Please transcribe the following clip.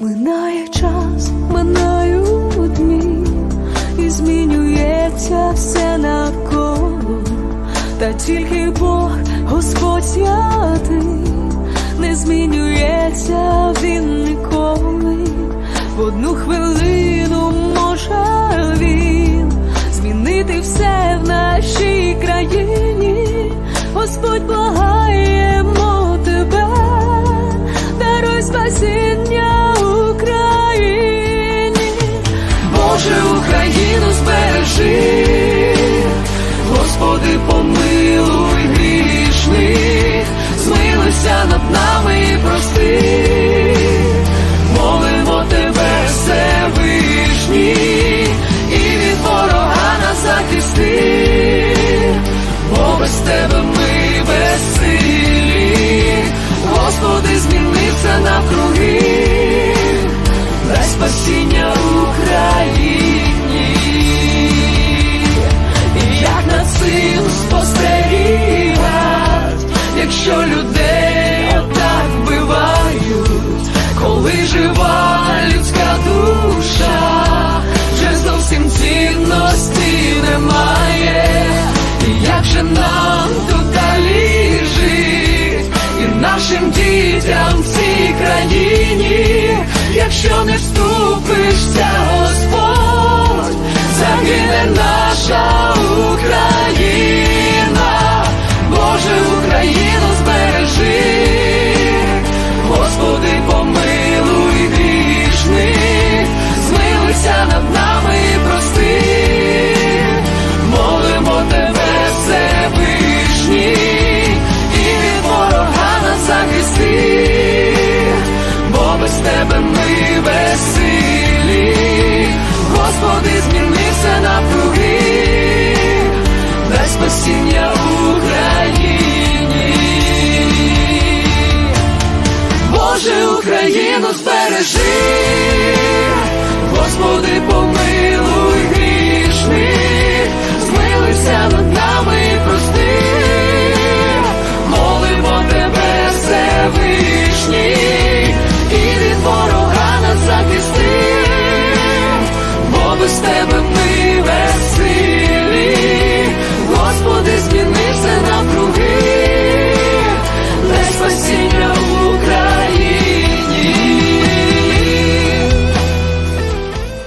Минає час, минають дні, і змінюється все на навколо, та тільки Бог, Господь святий, не змінюється він ніколи, в одну хвилину може він змінити все в нашій країні, Господь Бог. над нами прости. якщо не вступ. Україну збережи.